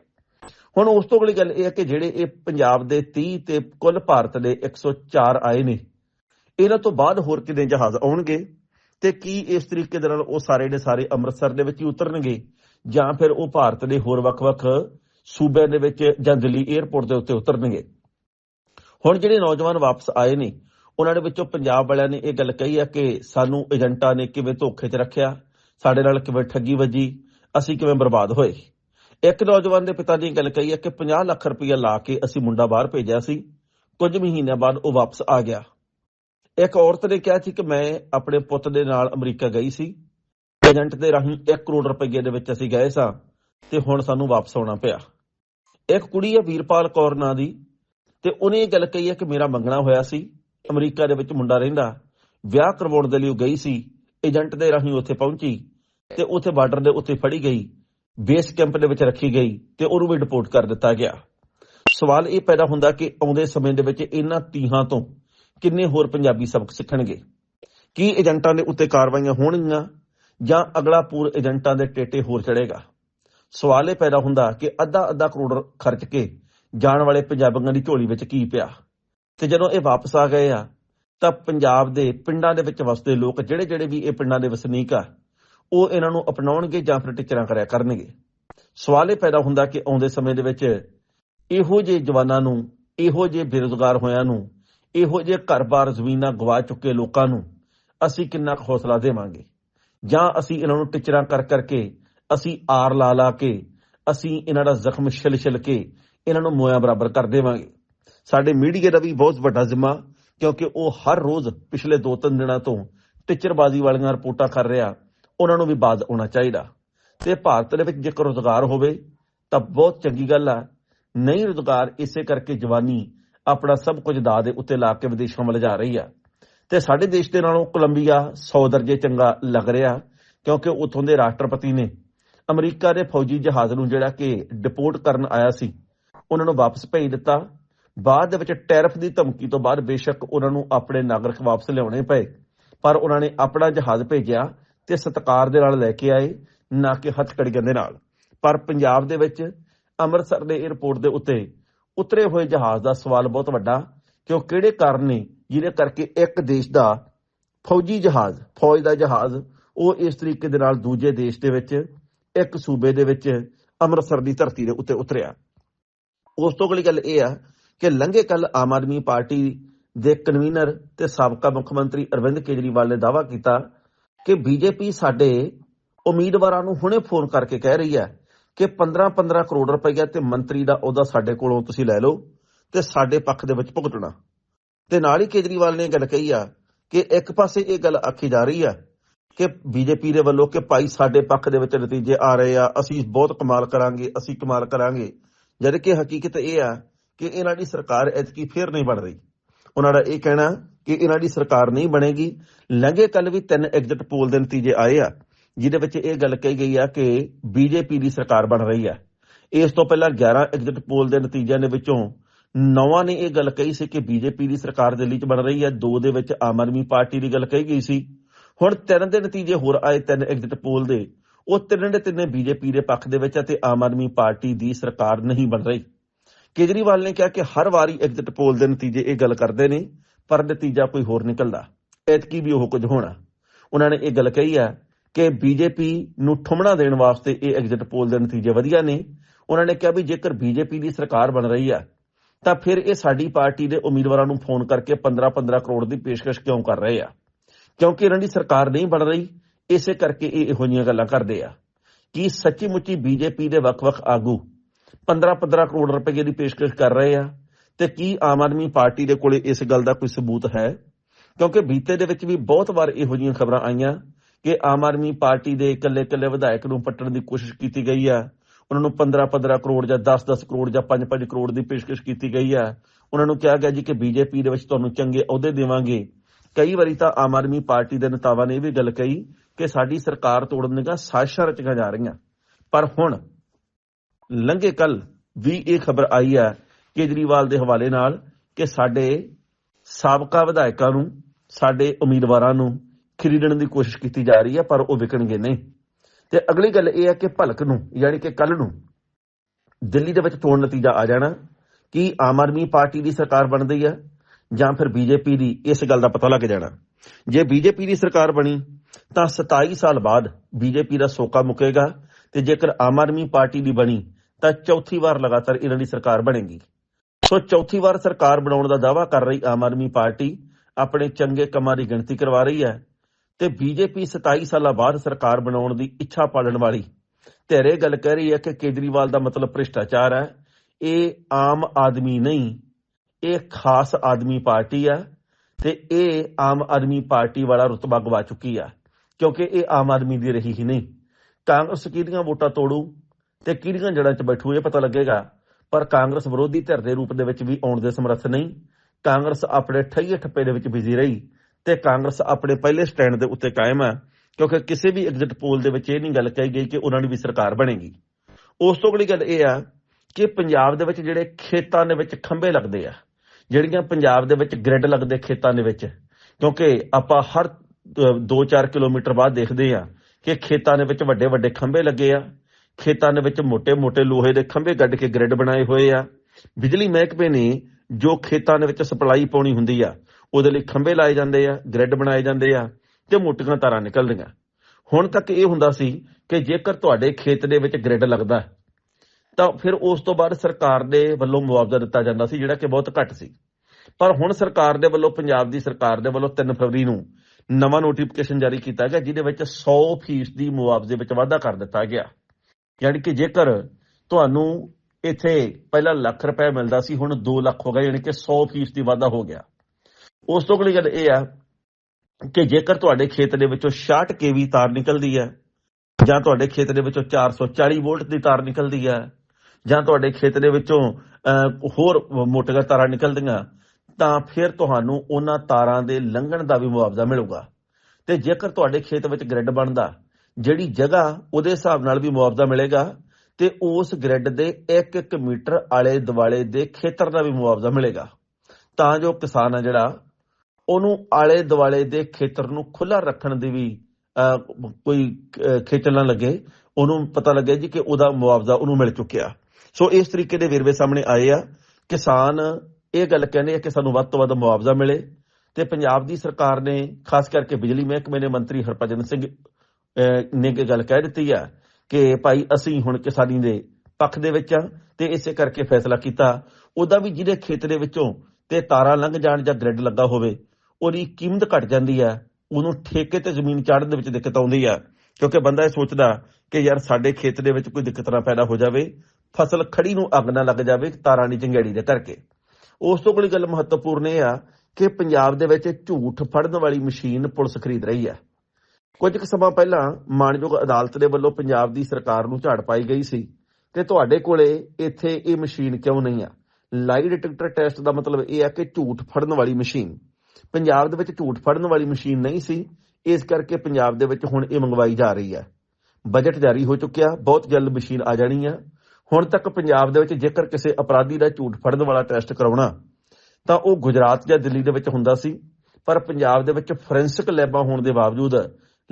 ਹੁਣ ਉਸ ਤੋਂ ਅਗਲੀ ਗੱਲ ਇਹ ਹੈ ਕਿ ਜਿਹੜੇ ਇਹ ਪੰਜਾਬ ਦੇ 30 ਤੇ ਕੁੱਲ ਭਾਰਤ ਦੇ 104 ਆਏ ਨੇ ਇਹਨਾਂ ਤੋਂ ਬਾਅਦ ਹੋਰ ਕਿਤੇ ਜਹਾਜ਼ ਆਉਣਗੇ ਤੇ ਕੀ ਇਸ ਤਰੀਕੇ ਦੇ ਨਾਲ ਉਹ ਸਾਰੇ ਦੇ ਸਾਰੇ ਅੰਮ੍ਰਿਤਸਰ ਦੇ ਵਿੱਚ ਹੀ ਉਤਰਨਗੇ ਜਾਂ ਫਿਰ ਉਹ ਭਾਰਤ ਦੇ ਹੋਰ ਵੱਖ-ਵੱਖ ਸੂਬਿਆਂ ਦੇ ਵਿੱਚ ਜਾਂ ਦਿੱਲੀ 에ਅਰਪੋਰਟ ਦੇ ਉੱਤੇ ਉਤਰਨਗੇ? ਹੁਣ ਜਿਹੜੇ ਨੌਜਵਾਨ ਵਾਪਸ ਆਏ ਨੇ, ਉਹਨਾਂ ਦੇ ਵਿੱਚੋਂ ਪੰਜਾਬ ਵਾਲਿਆਂ ਨੇ ਇਹ ਗੱਲ ਕਹੀ ਹੈ ਕਿ ਸਾਨੂੰ ਏਜੰਟਾਂ ਨੇ ਕਿਵੇਂ ਧੋਖੇ 'ਚ ਰੱਖਿਆ, ਸਾਡੇ ਨਾਲ ਕਿਵੇਂ ਠੱਗੀ ਵੱਜੀ, ਅਸੀਂ ਕਿਵੇਂ ਬਰਬਾਦ ਹੋਏ? ਇੱਕ ਨੌਜਵਾਨ ਦੇ ਪਿਤਾ ਨੇ ਗੱਲ ਕਹੀ ਹੈ ਕਿ 50 ਲੱਖ ਰੁਪਇਆ ਲਾ ਕੇ ਅਸੀਂ ਮੁੰਡਾ ਬਾਹਰ ਭੇਜਿਆ ਸੀ, ਕੁਝ ਮਹੀਨਿਆਂ ਬਾਅਦ ਉਹ ਵਾਪਸ ਆ ਗਿਆ। ਇੱਕ ਔਰਤ ਨੇ ਕਿਹਾ ਸੀ ਕਿ ਮੈਂ ਆਪਣੇ ਪੁੱਤ ਦੇ ਨਾਲ ਅਮਰੀਕਾ ਗਈ ਸੀ। ਏਜੰਟ ਦੇ ਰਾਹੀਂ 1 ਕਰੋੜ ਰੁਪਏ ਦੇ ਵਿੱਚ ਅਸੀਂ ਗਏ ਸਾਂ ਤੇ ਹੁਣ ਸਾਨੂੰ ਵਾਪਸ ਆਉਣਾ ਪਿਆ। ਇੱਕ ਕੁੜੀ ਹੈ ਵੀਰਪਾਲ ਕੌਰ ਨਾਂ ਦੀ ਤੇ ਉਹਨੇ ਇਹ ਗੱਲ ਕਹੀ ਹੈ ਕਿ ਮੇਰਾ ਮੰਗਣਾ ਹੋਇਆ ਸੀ। ਅਮਰੀਕਾ ਦੇ ਵਿੱਚ ਮੁੰਡਾ ਰਹਿੰਦਾ। ਵਿਆਹ ਕਰਵਾਉਣ ਦੇ ਲਈ ਉਹ ਗਈ ਸੀ। ਏਜੰਟ ਦੇ ਰਾਹੀਂ ਉੱਥੇ ਪਹੁੰਚੀ ਤੇ ਉੱਥੇ ਬਾਰਡਰ ਦੇ ਉੱਤੇ ਫੜੀ ਗਈ। ਬੇਸ ਕੈਂਪ ਦੇ ਵਿੱਚ ਰੱਖੀ ਗਈ ਤੇ ਉਹਨੂੰ ਵੀ ਡਿਪੋਰਟ ਕਰ ਦਿੱਤਾ ਗਿਆ। ਸਵਾਲ ਇਹ ਪੈਦਾ ਹੁੰਦਾ ਕਿ ਆਉਂਦੇ ਸਮੇਂ ਦੇ ਵਿੱਚ ਇਹਨਾਂ ਤੀਹਾਂ ਤੋਂ ਕਿੰਨੇ ਹੋਰ ਪੰਜਾਬੀ ਸਬਕ ਸਿੱਖਣਗੇ? ਕੀ ਏਜੰਟਾਂ ਦੇ ਉੱਤੇ ਕਾਰਵਾਈਆਂ ਹੋਣਗੀਆਂ? ਜਾਂ ਅਗਲਾ ਪੂਰ ਏਜੰਟਾਂ ਦੇ ਟੇਟੇ ਹੋਰ ਚੜੇਗਾ ਸਵਾਲ ਇਹ ਪੈਦਾ ਹੁੰਦਾ ਕਿ ਅੱਧਾ ਅੱਧਾ ਕਰੋੜ ਖਰਚ ਕੇ ਜਾਣ ਵਾਲੇ ਪੰਜਾਬੀਆਂ ਦੀ ਝੋਲੀ ਵਿੱਚ ਕੀ ਪਿਆ? ਤੇ ਜਦੋਂ ਇਹ ਵਾਪਸ ਆ ਗਏ ਆ, ਤਾਂ ਪੰਜਾਬ ਦੇ ਪਿੰਡਾਂ ਦੇ ਵਿੱਚ ਵਸਦੇ ਲੋਕ ਜਿਹੜੇ ਜਿਹੜੇ ਵੀ ਇਹ ਪਿੰਡਾਂ ਦੇ ਵਸਨੀਕ ਆ, ਉਹ ਇਹਨਾਂ ਨੂੰ ਅਪਣਾਉਣਗੇ ਜਾਂ ਫਿਰ ਟਿਚਰਾਂ ਕਰਿਆ ਕਰਨਗੇ? ਸਵਾਲ ਇਹ ਪੈਦਾ ਹੁੰਦਾ ਕਿ ਆਉਂਦੇ ਸਮੇਂ ਦੇ ਵਿੱਚ ਇਹੋ ਜਿਹੇ ਜਵਾਨਾਂ ਨੂੰ, ਇਹੋ ਜਿਹੇ ਬੇਰੁਜ਼ਗਾਰ ਹੋਇਆਂ ਨੂੰ ਇਹੋ ਜਿਹੇ ਘਰ-ਬਾਰ ਜ਼ਮੀਨਾਂ ਗਵਾ ਚੁੱਕੇ ਲੋਕਾਂ ਨੂੰ ਅਸੀਂ ਕਿੰਨਾ ਕੁ ਹੌਸਲਾ ਦੇਵਾਂਗੇ? ਜਾਂ ਅਸੀਂ ਇਹਨਾਂ ਨੂੰ ਟਿਚਰਾਂ ਕਰ ਕਰਕੇ ਅਸੀਂ ਆਰ ਲਾ ਲਾ ਕੇ ਅਸੀਂ ਇਹਨਾਂ ਦਾ ਜ਼ਖਮ ਛਿਲ ਛਿਲ ਕੇ ਇਹਨਾਂ ਨੂੰ ਮੋਇਆ ਬਰਾਬਰ ਕਰ ਦੇਵਾਂਗੇ? ਸਾਡੇ ਮੀਡੀਆ ਦਾ ਵੀ ਬਹੁਤ ਵੱਡਾ ਜ਼ਿੰਮਾ, ਕਿਉਂਕਿ ਉਹ ਹਰ ਰੋਜ਼ ਪਿਛਲੇ 2-3 ਦਿਨਾਂ ਤੋਂ ਟਿੱਚਰਬਾਜ਼ੀ ਵਾਲੀਆਂ ਰਿਪੋਰਟਾਂ ਕਰ ਰਿਹਾ, ਉਹਨਾਂ ਨੂੰ ਵੀ ਬਾਜ਼ ਆਉਣਾ ਚਾਹੀਦਾ। ਤੇ ਭਾਰਤ ਦੇ ਵਿੱਚ ਜੇਕਰ ਰੋਜ਼ਗਾਰ ਹੋਵੇ ਤਾਂ ਬਹੁਤ ਚੰਗੀ ਗੱਲ ਆ। ਨਹੀਂ ਰੋਜ਼ਗਾਰ ਇਸੇ ਕਰਕੇ ਜਵਾਨੀ ਆਪਣਾ ਸਭ ਕੁਝ ਦਾ ਦੇ ਉੱਤੇ ਲਾ ਕੇ ਵਿਦੇਸ਼ਾਂ ਵੱਲ ਜਾ ਰਹੀ ਆ। ਤੇ ਸਾਡੇ ਦੇਸ਼ ਦੇ ਨਾਲੋਂ ਕੋਲੰਬੀਆ 100 ਦਰਜੇ ਚੰਗਾ ਲੱਗ ਰਿਹਾ, ਕਿਉਂਕਿ ਉੱਥੋਂ ਦੇ ਰਾਸ਼ਟਰਪਤੀ ਨੇ ਅਮਰੀਕਾ ਦੇ ਫੌਜੀ ਜਹਾਜ਼ ਨੂੰ ਜਿਹੜਾ ਕਿ ਡਿਪੋਰਟ ਕਰਨ ਆਇਆ ਸੀ, ਉਹਨਾਂ ਨੂੰ ਵਾਪਸ ਭੇਜ ਦਿੱਤਾ। ਬਾਅਦ ਦੇ ਵਿੱਚ ਟੈਰਿਫ ਦੀ ਧਮਕੀ ਤੋਂ ਬਾਅਦ ਬੇਸ਼ੱਕ ਉਹਨਾਂ ਨੂੰ ਆਪਣੇ ਨਾਗਰਿਕ ਵਾਪਸ ਲਿਆਉਣੇ ਪਏ, ਪਰ ਉਹਨਾਂ ਨੇ ਆਪਣਾ ਜਹਾਜ਼ ਭੇਜਿਆ ਤੇ ਸਤਕਾਰ ਦੇ ਨਾਲ ਲੈ ਕੇ ਆਏ, ਨਾ ਕਿ ਹੱਥਕੜੀਆਂ ਦੇ ਨਾਲ। ਪਰ ਪੰਜਾਬ ਦੇ ਵਿੱਚ ਅੰਮ੍ਰਿਤਸਰ ਦੇ 에ਅਰਪੋਰਟ ਦੇ ਉੱਤੇ ਉਤਰੇ ਹੋਏ ਜਹਾਜ਼ ਦਾ ਸਵਾਲ ਬਹੁਤ ਵੱਡਾ, ਕਿ ਉਹ ਕਿਹੜੇ ਕਾਰਨ ਨੇ ਜਿਹਦੇ ਕਰਕੇ ਇੱਕ ਦੇਸ਼ ਦਾ ਫੌਜੀ ਜਹਾਜ਼, ਫੌਜ ਦਾ ਜਹਾਜ਼, ਉਹ ਇਸ ਤਰੀਕੇ ਦੇ ਨਾਲ ਦੂਜੇ ਦੇਸ਼ ਦੇ ਵਿੱਚ, ਇੱਕ ਸੂਬੇ ਦੇ ਵਿੱਚ ਅੰਮ੍ਰਿਤਸਰ ਦੀ ਧਰਤੀ ਦੇ ਉੱਤੇ ਉਤਰਿਆ। ਉਸ ਤੋਂ ਅਗਲੀ ਗੱਲ ਇਹ ਆ ਕਿ ਲੰਘੇ ਕੱਲ ਆਮ ਆਦਮੀ ਪਾਰਟੀ ਦੇ ਕਨਵੀਨਰ ਤੇ ਸਾਬਕਾ ਮੁੱਖ ਮੰਤਰੀ ਅਰਵਿੰਦ ਕੇਜਰੀਵਾਲ ਨੇ ਦਾਅਵਾ ਕੀਤਾ ਕਿ ਬੀਜੇਪੀ ਸਾਡੇ ਉਮੀਦਵਾਰਾਂ ਨੂੰ ਹੁਣੇ ਫੋਨ ਕਰਕੇ ਕਹਿ ਰਹੀ ਹੈ ਕਿ 15-15 ਕਰੋੜ ਰੁਪਈਆ ਤੇ ਮੰਤਰੀ ਦਾ ਉਹਦਾ ਸਾਡੇ ਕੋਲੋਂ ਤੁਸੀਂ ਲੈ ਲਓ ਤੇ ਸਾਡੇ ਪੱਖ ਦੇ ਵਿੱਚ ਭੁਗਤਣਾ। ਤੇ ਨਾਲ ਹੀ ਕੇਜਰੀਵਾਲ ਨੇ ਗੱਲ ਕਹੀ ਆ ਕਿ ਇੱਕ ਪਾਸੇ ਇਹ ਗੱਲ ਆਖੀ ਜਾ ਰਹੀ ਆ ਕਿ ਬੀਜੇਪੀ ਦੇ ਵੱਲੋਂ ਕਿ ਭਾਈ ਸਾਡੇ ਪੱਖ ਦੇ ਵਿੱਚ ਨਤੀਜੇ ਆ ਰਹੇ ਆ, ਅਸੀਂ ਬਹੁਤ ਕਮਾਲ ਕਰਾਂਗੇ, ਅਸੀਂ ਕਮਾਲ ਕਰਾਂਗੇ। ਜਦ ਕਿ ਹਕੀਕਤ ਇਹ ਆ ਕਿ ਇਹਨਾਂ ਦੀ ਸਰਕਾਰ ਐਤਕੀ ਫੇਰ ਨਹੀਂ ਬਣ ਰਹੀ। ਉਹਨਾਂ ਦਾ ਇਹ ਕਹਿਣਾ ਕਿ ਇਹਨਾਂ ਦੀ ਸਰਕਾਰ ਨਹੀਂ ਬਣੇਗੀ। ਲੰਘੇ ਕੱਲ ਵੀ ਤਿੰਨ ਐਗਜ਼ਿਟ ਪੋਲ ਦੇ ਨਤੀਜੇ ਆਏ ਆ। ਜਿਹਦੇ ਵਿੱਚ ਇਹ ਗੱਲ ਕਹੀ ਗਈ ਆ ਕਿ ਬੀਜੇਪੀ ਦੀ ਸਰਕਾਰ ਬਣ ਰਹੀ ਆ। ਇਸ ਤੋਂ ਪਹਿਲਾਂ 11 ਐਗਜ਼ਿਟ ਪੋਲ ਦੇ ਨਤੀਜਿਆਂ ਦੇ ਵਿੱਚੋਂ ਨੌਵਾਂ ਨੇ ਇਹ ਗੱਲ ਕਹੀ ਸੀ ਕਿ ਬੀਜੇਪੀ ਦੀ ਸਰਕਾਰ ਦਿੱਲੀ 'ਚ ਬਣ ਰਹੀ ਹੈ ਦੋ ਦੇ ਵਿੱਚ ਆਮ ਆਦਮੀ ਪਾਰਟੀ ਦੀ ਗੱਲ ਕਹੀ ਗਈ ਸੀ। ਹੁਣ ਤਿੰਨ ਦੇ ਨਤੀਜੇ ਹੋਰ ਆਏ ਤਿੰਨ ਐਗਜ਼ਿਟ ਪੋਲ ਦੇ। ਉਹ ਤਿੰਨ ਦੇ ਤਿੰਨੇ ਬੀਜੇਪੀ ਦੇ ਪੱਖ ਦੇ ਵਿੱਚ ਅਤੇ ਆਮ ਆਦਮੀ ਪਾਰਟੀ ਦੀ ਸਰਕਾਰ ਨਹੀਂ ਬਣ ਰਹੀ। ਕੇਜਰੀਵਾਲ ਨੇ ਕਿਹਾ ਕਿ ਹਰ ਵਾਰੀ ਐਗਜ਼ਿਟ ਪੋਲ ਦੇ ਨਤੀਜੇ ਇਹ ਗੱਲ ਕਰਦੇ ਨੇ, ਪਰ ਨਤੀਜਾ ਕੋਈ ਹੋਰ ਨਿਕਲਦਾ। ਐਤਕੀ ਵੀ ਉਹ ਕੁਝ ਹੋਣਾ। ਉਹਨਾਂ ਨੇ ਇਹ ਗੱਲ ਕਹੀ ਹੈ ਕਿ ਬੀਜੇਪੀ ਨੂੰ ਠੁਮਣਾ ਦੇਣ ਵਾਸਤੇ ਇਹ ਐਗਜ਼ਿਟ ਪੋਲ ਦੇ ਨਤੀਜੇ ਵਧੀਆ ਨੇ। ਉਹਨਾਂ ਨੇ ਕਿਹਾ ਵੀ ਜੇਕਰ ਬੀਜੇਪੀ ਦੀ ਸਰਕਾਰ ਬਣ ਰਹੀ ਆ ਤਾਂ ਫਿਰ ਇਹ ਸਾਡੀ ਪਾਰਟੀ ਦੇ ਉਮੀਦਵਾਰਾਂ ਨੂੰ ਫੋਨ ਕਰਕੇ 15-15 ਕਰੋੜ ਦੀ ਪੇਸ਼ਕਸ਼ ਕਿਉਂ ਕਰ ਰਹੇ ਆ? ਕਿਉਂਕਿ ਇਹਨਾਂ ਦੀ ਸਰਕਾਰ ਨਹੀਂ ਬਣ ਰਹੀ, ਇਸੇ ਕਰਕੇ ਇਹ ਇਹੋ ਜਿਹੀਆਂ ਗੱਲਾਂ ਕਰਦੇ ਆ। ਕਿ ਸੱਚੀ ਮੁੱਚੀ ਬੀਜੇਪੀ ਦੇ ਵੱਖ-ਵੱਖ ਆਗੂ 15-15 ਕਰੋੜ ਰੁਪਏ ਦੀ ਪੇਸ਼ਕਸ਼ ਕਰ ਰਹੇ ਆ? ਤੇ ਕੀ ਆਮ ਆਦਮੀ ਪਾਰਟੀ ਦੇ ਕੋਲੇ ਇਸ ਗੱਲ ਦਾ ਕੋਈ ਸਬੂਤ ਹੈ? ਕਿਉਂਕਿ ਬੀਤੇ ਦੇ ਵਿੱਚ ਵੀ ਬਹੁਤ ਵਾਰ ਇਹੋ ਜਿਹੀਆਂ ਖਬਰਾਂ ਆਈਆਂ ਕਿ ਆਮ ਆਦਮੀ ਪਾਰਟੀ ਦੇ ਇਕੱਲੇ-ਇਕੱਲੇ ਵਿਧਾਇਕ ਨੂੰ ਪੱਟਣ ਦੀ ਕੋਸ਼ਿਸ਼ ਕੀਤੀ ਗਈ ਆ। ਉਹਨਾਂ ਨੂੰ 15-15 ਕਰੋੜ ਜਾਂ 10-10 ਕਰੋੜ ਜਾਂ 5-5 ਕਰੋੜ ਦੀ ਪੇਸ਼ਕਸ਼ ਕੀਤੀ ਗਈ ਆ। ਉਹਨਾਂ ਨੂੰ ਕਿਹਾ ਗਿਆ ਜੀ ਕਿ ਬੀਜੇਪੀ ਦੇ ਵਿੱਚ ਤੁਹਾਨੂੰ ਚੰਗੇ ਅਹੁਦੇ ਦੇਵਾਂਗੇ। ਕਈ ਵਾਰੀ ਤਾਂ ਆਮ ਆਦਮੀ ਪਾਰਟੀ ਦੇ ਨੇਤਾਵਾਂ ਨੇ ਇਹ ਵੀ ਗੱਲ ਕਹੀ ਕਿ ਸਾਡੀ ਸਰਕਾਰ ਤੋੜਨ ਦੀਆਂ ਸਾਜ਼ਿਸ਼ਾਂ ਰਚੀਆਂ ਜਾ ਰਹੀਆਂ। ਪਰ ਹੁਣ ਲੰਘੇ ਕੱਲ ਵੀ ਇਹ ਖਬਰ ਆਈ ਹੈ ਕੇਜਰੀਵਾਲ ਦੇ ਹਵਾਲੇ ਨਾਲ ਕਿ ਸਾਡੇ ਸਾਬਕਾ ਵਿਧਾਇਕਾਂ ਨੂੰ, ਸਾਡੇ ਉਮੀਦਵਾਰਾਂ ਨੂੰ ਖਰੀਦਣ ਦੀ ਕੋਸ਼ਿਸ਼ ਕੀਤੀ ਜਾ ਰਹੀ ਹੈ, ਪਰ ਉਹ ਵਿਕਣਗੇ ਨਹੀਂ। ਤੇ ਅਗਲੀ ਗੱਲ ਇਹ ਹੈ ਕਿ ਭਲਕ ਨੂੰ, ਯਾਨੀ ਕਿ ਕੱਲ ਨੂੰ, ਦਿੱਲੀ ਦੇ ਵਿੱਚ ਚੋਣ ਨਤੀਜਾ ਆ ਜਾਣਾ, ਕਿ ਆਮ ਆਦਮੀ ਪਾਰਟੀ ਦੀ ਸਰਕਾਰ ਬਣਦੀ ਹੈ, ਜਾਂ ਫਿਰ ਬੀਜੇਪੀ ਦੀ, ਇਸ ਗੱਲ ਦਾ ਪਤਾ ਲੱਗ ਜਾਣਾ। ਜੇ ਬੀਜੇਪੀ ਦੀ ਸਰਕਾਰ ਬਣੀ, ਤਾਂ 27 ਸਾਲ ਬਾਅਦ ਬੀਜੇਪੀ ਦਾ ਸੋਕਾ ਮੁਕੇਗਾ, ਤੇ ਜੇਕਰ ਆਮ ਆਦਮੀ ਪਾਰਟੀ ਦੀ ਬਣੀ, ਤਾਂ ਚੌਥੀ ਵਾਰ ਲਗਾਤਾਰ ਇਹਨਾਂ ਦੀ ਸਰਕਾਰ ਬਣੇਗੀ। ਸੋ ਚੌਥੀ ਵਾਰ ਸਰਕਾਰ ਬਣਾਉਣ ਦਾ ਦਾਅਵਾ ਕਰ ਰਹੀ ਆਮ ਆਦਮੀ ਪਾਰਟੀ, ਆਪਣੇ ਚੰਗੇ ਕੰਮਾਂ ਦੀ ਗਿਣਤੀ ਕਰਵਾ ਰਹੀ ਹੈ ਤੇ ਬੀਜੇਪੀ 27 ਸਾਲਾਂ ਬਾਅਦ ਸਰਕਾਰ ਬਣਾਉਣ ਦੀ ਇੱਛਾ ਪਾਲਣ ਵਾਲੀ। ਧਿਰੇ ਗੱਲ ਕਹਿ ਰਹੀ ਹੈ ਕਿ ਕੇਜਰੀਵਾਲ ਦਾ ਮਤਲਬ ਭ੍ਰਿਸ਼ਟਾਚਾਰ ਹੈ। ਇਹ ਆਮ ਆਦਮੀ ਨਹੀਂ, ਇਹ ਖਾਸ ਆਦਮੀ ਪਾਰਟੀ ਆ ਤੇ ਇਹ ਆਮ ਆਦਮੀ ਪਾਰਟੀ ਵਾਲਾ ਰੁਤਬਾ ਗਵਾ ਚੁੱਕੀ ਆ ਕਿਉਂਕਿ ਇਹ ਆਮ ਆਦਮੀ ਦੀ ਰਹੀ ਹੀ ਨਹੀਂ। ਕਾਂਗਰਸ ਕਿਹਦੀਆਂ ਵੋਟਾਂ ਤੋੜੂ ਤੇ ਕਿਹੜੀਆਂ ਜੜਾਂ 'ਚ ਬੈਠੂ ਇਹ ਪਤਾ ਲੱਗੇਗਾ, ਪਰ ਕਾਂਗਰਸ ਵਿਰੋਧੀ ਧਿਰ ਦੇ ਰੂਪ ਦੇ ਵਿੱਚ ਵੀ ਆਉਣ ਦੇ ਸਮਰੱਥ ਨਹੀਂ। ਕਾਂਗਰਸ ਆਪਣੇ ਠੱਈਏ ਠੱਪੇ ਦੇ ਵਿੱਚ ਬਿਜ਼ੀ ਰਹੀ। ਤੇ ਕਾਂਗਰਸ ਆਪਣੇ ਪਹਿਲੇ ਸਟੈਂਡ ਦੇ ਉੱਤੇ ਕਾਇਮ ਹੈ, ਕਿਉਂਕਿ ਕਿਸੇ ਵੀ ਐਗਜ਼ਿਟ ਪੋਲ ਦੇ ਵਿੱਚ ਇਹ ਨਹੀਂ ਗੱਲ ਕਹੀ ਗਈ ਕਿ ਉਹਨਾਂ ਦੀ ਵੀ ਸਰਕਾਰ ਬਣੇਗੀ। ਉਸ ਤੋਂ ਅਗਲੀ ਗੱਲ ਇਹ ਆ ਕਿ ਪੰਜਾਬ ਦੇ ਵਿੱਚ ਜਿਹੜੇ ਖੇਤਾਂ ਦੇ ਵਿੱਚ ਖੰਭੇ ਲੱਗਦੇ ਆ, ਜਿਹੜੀਆਂ ਪੰਜਾਬ ਦੇ ਵਿੱਚ ਗ੍ਰਿਡ ਲੱਗਦੇ ਖੇਤਾਂ ਦੇ ਵਿੱਚ, ਕਿਉਂਕਿ ਆਪਾਂ ਹਰ 2-4 ਕਿਲੋਮੀਟਰ ਬਾਅਦ ਦੇਖਦੇ ਆ ਕਿ ਖੇਤਾਂ ਦੇ ਵਿੱਚ ਵੱਡੇ ਵੱਡੇ ਖੰਭੇ ਲੱਗੇ ਆ, ਖੇਤਾਂ ਦੇ ਵਿੱਚ ਮੋٹے-ਮੋٹے ਲੋਹੇ ਦੇ ਖੰਭੇ ਗੱਡ ਕੇ ਗ੍ਰਿਡ ਬਣਾਏ ਹੋਏ ਆ। ਬਿਜਲੀ ਮਹਿਕਮੇ ਨੇ ਜੋ ਖੇਤਾਂ ਦੇ ਵਿੱਚ ਸਪਲਾਈ ਪਾਉਣੀ ਹੁੰਦੀ ਆ ਉਹਦੇ ਲਈ ਖੰਭੇ ਲਾਏ ਜਾਂਦੇ ਆ, ਗ੍ਰਿਡ ਬਣਾਏ ਜਾਂਦੇ ਆ ਤੇ ਮੋਟੀਆਂ ਤਾਰਾਂ ਨਿਕਲਦੀਆਂ। ਹੁਣ ਤੱਕ ਇਹ ਹੁੰਦਾ ਸੀ ਕਿ ਜੇਕਰ ਤੁਹਾਡੇ ਖੇਤ ਦੇ ਵਿੱਚ ਗ੍ਰਿਡ ਲੱਗਦਾ, ਤਾਂ ਫਿਰ ਉਸ ਤੋਂ ਬਾਅਦ ਸਰਕਾਰ ਦੇ ਵੱਲੋਂ ਮੁਆਵਜ਼ਾ ਦਿੱਤਾ ਜਾਂਦਾ ਸੀ, ਜਿਹੜਾ ਕਿ ਬਹੁਤ ਘੱਟ ਸੀ। ਪਰ ਹੁਣ ਸਰਕਾਰ ਦੇ ਵੱਲੋਂ, ਪੰਜਾਬ ਦੀ ਸਰਕਾਰ ਦੇ ਵੱਲੋਂ 3 ਫਰਵਰੀ ਨੂੰ ਨਵਾਂ ਨੋਟੀਫਿਕੇਸ਼ਨ ਜਾਰੀ ਕੀਤਾ ਗਿਆ, ਜਿਹਦੇ ਵਿੱਚ 100% ਦੀ ਮੁਆਵਜ਼ੇ ਵਿੱਚ ਵਾਧਾ ਕਰ ਦਿੱਤਾ ਗਿਆ। ਯਾਨੀ ਕਿ ਜੇਕਰ ਤੁਹਾਨੂੰ ਇੱਥੇ ਪਹਿਲਾਂ ਲੱਖ ਰੁਪਏ ਮਿਲਦਾ ਸੀ, ਹੁਣ 2 ਲੱਖ ਹੋ ਗਿਆ, ਯਾਨੀ ਕਿ 100% ਦੀ ਵਾਧਾ ਹੋ ਗਿਆ। ਉਸ ਤੋਂ ਅਗਲੀ ਗੱਲ ਇਹ ਆ ਕਿ ਜੇਕਰ ਤੁਹਾਡੇ ਖੇਤ ਦੇ ਵਿੱਚੋਂ 66 ਕੇਵੀ ਤਾਰ ਨਿਕਲਦੀ ਹੈ, ਜਾਂ ਤੁਹਾਡੇ ਖੇਤ ਦੇ ਵਿੱਚੋਂ 440 ਵੋਲਟ ਦੀ ਤਾਰ ਨਿਕਲਦੀ ਹੈ, ਜਾਂ ਤੁਹਾਡੇ ਖੇਤ ਦੇ ਵਿੱਚੋਂ ਹੋਰ ਮੋਟੀਆਂ ਤਾਰਾਂ ਨਿਕਲਦੀਆਂ, ਤਾਂ ਫਿਰ ਤੁਹਾਨੂੰ ਉਹਨਾਂ ਤਾਰਾਂ ਦੇ ਲੰਘਣ ਦਾ ਵੀ ਮੁਆਵਜ਼ਾ ਮਿਲੂਗਾ। ਤੇ ਜੇਕਰ ਤੁਹਾਡੇ ਖੇਤ ਵਿੱਚ ਗ੍ਰਿਡ ਬਣਦਾ, ਜਿਹੜੀ ਜਗ੍ਹਾ ਉਹਦੇ ਹਿਸਾਬ ਨਾਲ ਵੀ ਮੁਆਵਜ਼ਾ ਮਿਲੇਗਾ, ਤੇ ਉਸ ਗ੍ਰਿਡ ਦੇ 1-1 ਮੀਟਰ ਆਲੇ ਦੁਆਲੇ ਦੇ ਖੇਤਰ ਦਾ ਵੀ ਮੁਆਵਜ਼ਾ ਮਿਲੇਗਾ। ਤਾਂ ਜੋ ਕਿਸਾਨ ਆ ਜਿਹੜਾ ਉਹਨੂੰ ਆਲੇ ਦੁਆਲੇ ਦੇ ਖੇਤਰ ਨੂੰ ਖੁੱਲਾ ਰੱਖਣ ਦੀ ਵੀ ਕੋਈ ਅਹ, ਖੇਚਲ ਨਾ ਲੱਗੇ। ਉਹਨੂੰ ਪਤਾ ਲੱਗੇ ਜੀ ਕਿ ਉਹਦਾ ਮੁਆਵਜ਼ਾ ਉਹਨੂੰ ਮਿਲ ਚੁੱਕਿਆ। ਸੋ ਇਸ ਤਰੀਕੇ ਦੇ ਵੇਰਵੇ ਸਾਹਮਣੇ ਆਏ ਆ। ਕਿਸਾਨ ਇਹ ਗੱਲ ਕਹਿੰਦੇ ਆ ਕਿ ਸਾਨੂੰ ਵੱਧ ਤੋਂ ਵੱਧ ਮੁਆਵਜ਼ਾ ਮਿਲੇ ਤੇ ਪੰਜਾਬ ਦੀ ਸਰਕਾਰ ਨੇ ਖਾਸ ਕਰਕੇ ਬਿਜਲੀ ਮਹਿਕਮੇ ਨੇ ਮੰਤਰੀ ਹਰਭਜਨ ਸਿੰਘ ਨੇ ਇਹ ਗੱਲ ਕਹਿ ਦਿੱਤੀ ਆ ਕਿ ਭਾਈ ਅਸੀਂ ਹੁਣ ਕਿਸਾਨੀ ਦੇ ਪੱਖ ਦੇ ਵਿੱਚ ਆ ਤੇ ਇਸੇ ਕਰਕੇ ਫੈਸਲਾ ਕੀਤਾ। ਉਹਦਾ ਵੀ ਜਿਹਦੇ ਖੇਤ ਦੇ ਵਿੱਚੋਂ ਤੇ ਤਾਰਾਂ ਲੰਘ ਜਾਣ ਜਾਂ ਗ੍ਰਿਡ ਲੱਗਾ ਹੋਵੇ ਉਹਦੀ ਕੀਮਤ ਘਟ ਜਾਂਦੀ ਹੈ ਉਹਨੂੰ ਠੇਕੇ ਤੇ ਜ਼ਮੀਨ ਚਾੜਨ ਦੇ ਵਿੱਚ ਦਿੱਕਤ ਆਉਂਦੀ ਆ। ਕਿਉਂਕਿ ਬੰਦਾ ਇਹ ਸੋਚਦਾ ਕਿ ਯਾਰ ਸਾਡੇ ਖੇਤ ਦੇ ਵਿੱਚ ਕੋਈ ਦਿੱਕਤ ਨਾ ਪੈਦਾ ਹੋ ਜਾਵੇ, ਫਸਲ ਖੜੀ ਨੂੰ ਅੱਗ ਨਾ ਲੱਗ ਜਾਵੇ, ਤਾਰਾਂ ਦੀ ਚੰਗੇੜੀ ਦੇ ਕਰਕੇ। ਉਸ ਤੋਂ ਕੋਈ ਗੱਲ ਮਹੱਤਵਪੂਰਨ ਇਹ ਆ ਕਿ ਪੰਜਾਬ ਦੇ ਵਿੱਚ ਝੂਠ ਫੜਨ ਵਾਲੀ ਮਸ਼ੀਨ ਪੁਲਿਸ ਖਰੀਦ ਰਹੀ ਹੈ ਕੁਝ ਕੁ ਸਮਾਂ ਪਹਿਲਾਂ ਮਾਨਯੋਗ ਅਦਾਲਤ ਦੇ ਵੱਲੋਂ ਪੰਜਾਬ ਦੀ ਸਰਕਾਰ ਨੂੰ ਝਾੜ ਪਾਈ ਗਈ ਸੀ ਕਿ ਤੁਹਾਡੇ ਕੋਲੇ ਇੱਥੇ ਇਹ ਮਸ਼ੀਨ ਕਿਉਂ ਨਹੀਂ ਆ? ਲਾਈ ਡਿਟੈਕਟਰ ਟੈਸਟ ਦਾ ਮਤਲਬ ਇਹ ਆ ਕਿ ਝੂਠ ਫੜਨ ਵਾਲੀ ਮਸ਼ੀਨ। ਪੰਜਾਬ ਦੇ ਵਿੱਚ ਝੂਠ ਫੜਨ ਵਾਲੀ ਮਸ਼ੀਨ ਨਹੀਂ ਸੀ। ਇਸ ਕਰਕੇ ਪੰਜਾਬ ਦੇ ਵਿੱਚ ਹੁਣ ਇਹ ਮੰਗਵਾਈ ਜਾ ਰਹੀ ਹੈ। ਬਜਟ ਜਾਰੀ ਹੋ ਚੁੱਕਿਆ, ਬਹੁਤ ਜਲਦ ਮਸ਼ੀਨ ਆ ਜਾਣੀ ਹੈ। ਹੁਣ ਤੱਕ ਪੰਜਾਬ ਦੇ ਵਿੱਚ ਜੇਕਰ ਕਿਸੇ ਅਪਰਾਧੀ ਦਾ ਝੂਠ ਫੜਨ ਵਾਲਾ ਟੈਸਟ ਕਰਾਉਣਾ, ਤਾਂ ਉਹ ਗੁਜਰਾਤ ਜਾਂ ਦਿੱਲੀ ਦੇ ਵਿੱਚ ਹੁੰਦਾ ਸੀ। ਪਰ ਪੰਜਾਬ ਦੇ ਵਿੱਚ ਫੋਰੈਂਸਿਕ ਲੈਬਾਂ ਹੋਣ ਦੇ ਬਾਵਜੂਦ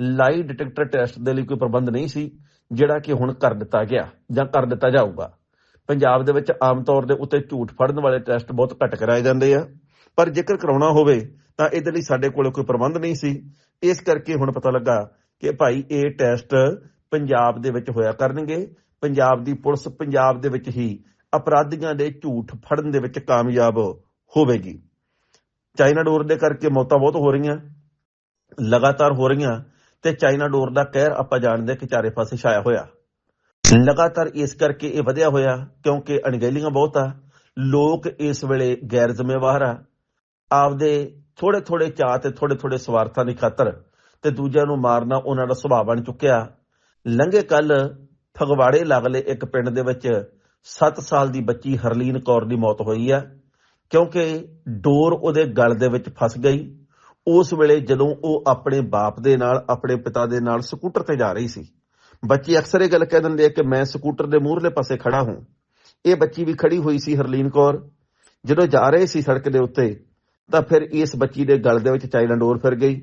ਲਾਈ ਡਿਟੈਕਟਰ ਟੈਸਟ ਦੇ ਲਈ ਕੋਈ ਪ੍ਰਬੰਧ ਨਹੀਂ ਸੀ, ਜਿਹੜਾ ਕਿ ਹੁਣ ਕਰ ਦਿੱਤਾ ਗਿਆ ਜਾਂ ਕਰ ਦਿੱਤਾ ਜਾਊਗਾ। ਪੰਜਾਬ ਦੇ ਵਿੱਚ ਆਮ ਤੌਰ ਦੇ ਉੱਤੇ ਝੂਠ ਫੜਨ ਵਾਲੇ ਟੈਸਟ ਬਹੁਤ ਘੱਟ ਕਰਾਏ ਜਾਂਦੇ ਆ। ਪਰ ਜੇਕਰ ਕਰਾਉਣਾ ਹੋਵੇ, ਤਾਂ ਇਹਦੇ ਲਈ ਸਾਡੇ ਕੋਲ ਕੋਈ ਪ੍ਰਬੰਧ ਨਹੀਂ ਸੀ। ਇਸ ਕਰਕੇ ਹੁਣ ਪਤਾ ਲੱਗਾ ਕਿ ਭਾਈ ਇਹ ਟੈਸਟ ਪੰਜਾਬ ਦੇ ਵਿੱਚ ਹੋਇਆ ਕਰਨਗੇ। ਪੰਜਾਬ ਦੀ ਪੁਲਿਸ ਪੰਜਾਬ ਦੇ ਵਿੱਚ ਹੀ ਅਪਰਾਧੀਆਂ ਦੇ ਝੂਠ ਫੜਨ ਦੇ ਵਿੱਚ ਕਾਮਯਾਬ ਹੋਵੇਗੀ। ਚਾਈਨਾ ਡੋਰ ਦੇ ਕਰਕੇ ਮੌਤਾਂ ਬਹੁਤ ਹੋ ਰਹੀਆਂ, ਲਗਾਤਾਰ ਹੋ ਰਹੀਆਂ, ਤੇ ਚਾਈਨਾ ਡੋਰ ਦਾ ਕਹਿਰ ਆਪਾਂ ਜਾਣਦੇ ਕਿ ਚਾਰੇ ਪਾਸੇ ਛਾਇਆ ਹੋਇਆ। ਲਗਾਤਾਰ ਇਸ ਕਰਕੇ ਇਹ ਵਧਿਆ ਹੋਇਆ ਕਿਉਂਕਿ ਅਣਗਹਿਲੀਆਂ ਬਹੁਤ ਆ। ਲੋਕ ਇਸ ਵੇਲੇ ਗੈਰ ਜ਼ਿੰਮੇਵਾਰ ਆ। ਆਪਦੇ ਥੋੜੇ ਥੋੜੇ ਚਾਹ ਤੇ ਥੋੜੇ ਥੋੜੇ ਸਵਾਰਥਾਂ ਦੀ ਖਾਤਰ ਤੇ ਦੂਜਿਆਂ ਨੂੰ ਮਾਰਨਾ ਉਹਨਾਂ ਦਾ ਸੁਭਾਅ ਬਣ ਚੁੱਕਿਆ। ਲੰਘੇ ਕੱਲ ਫਗਵਾੜੇ ਲਾਗਲੇ ਇੱਕ ਪਿੰਡ ਦੇ ਵਿੱਚ 7 ਸਾਲ ਦੀ ਬੱਚੀ ਹਰਲੀਨ ਕੌਰ ਦੀ ਮੌਤ ਹੋਈ ਆ, ਕਿਉਂਕਿ ਡੋਰ ਉਹਦੇ ਗਲ ਦੇ ਵਿੱਚ ਫਸ ਗਈ। ਉਸ ਵੇਲੇ ਜਦੋਂ ਉਹ ਆਪਣੇ ਬਾਪ ਦੇ ਨਾਲ, ਆਪਣੇ ਪਿਤਾ ਦੇ ਨਾਲ ਸਕੂਟਰ ਤੇ ਜਾ ਰਹੀ ਸੀ। ਬੱਚੀ ਅਕਸਰ ਇਹ ਗੱਲ ਕਹਿ ਦਿੰਦੇ ਆ ਕਿ ਮੈਂ ਸਕੂਟਰ ਦੇ ਮੂਹਰਲੇ ਪਾਸੇ ਖੜਾ ਹਾਂ। ਇਹ ਬੱਚੀ ਵੀ ਖੜੀ ਹੋਈ ਸੀ ਹਰਲੀਨ ਕੌਰ। ਜਦੋਂ ਜਾ ਰਹੇ ਸੀ ਸੜਕ ਦੇ ਉੱਤੇ ਤਾਂ ਫਿਰ ਇਸ ਬੱਚੀ ਦੇ ਗਲ ਦੇ ਵਿੱਚ ਚਾਈਨਾ ਡੋਰ ਫਿਰ ਗਈ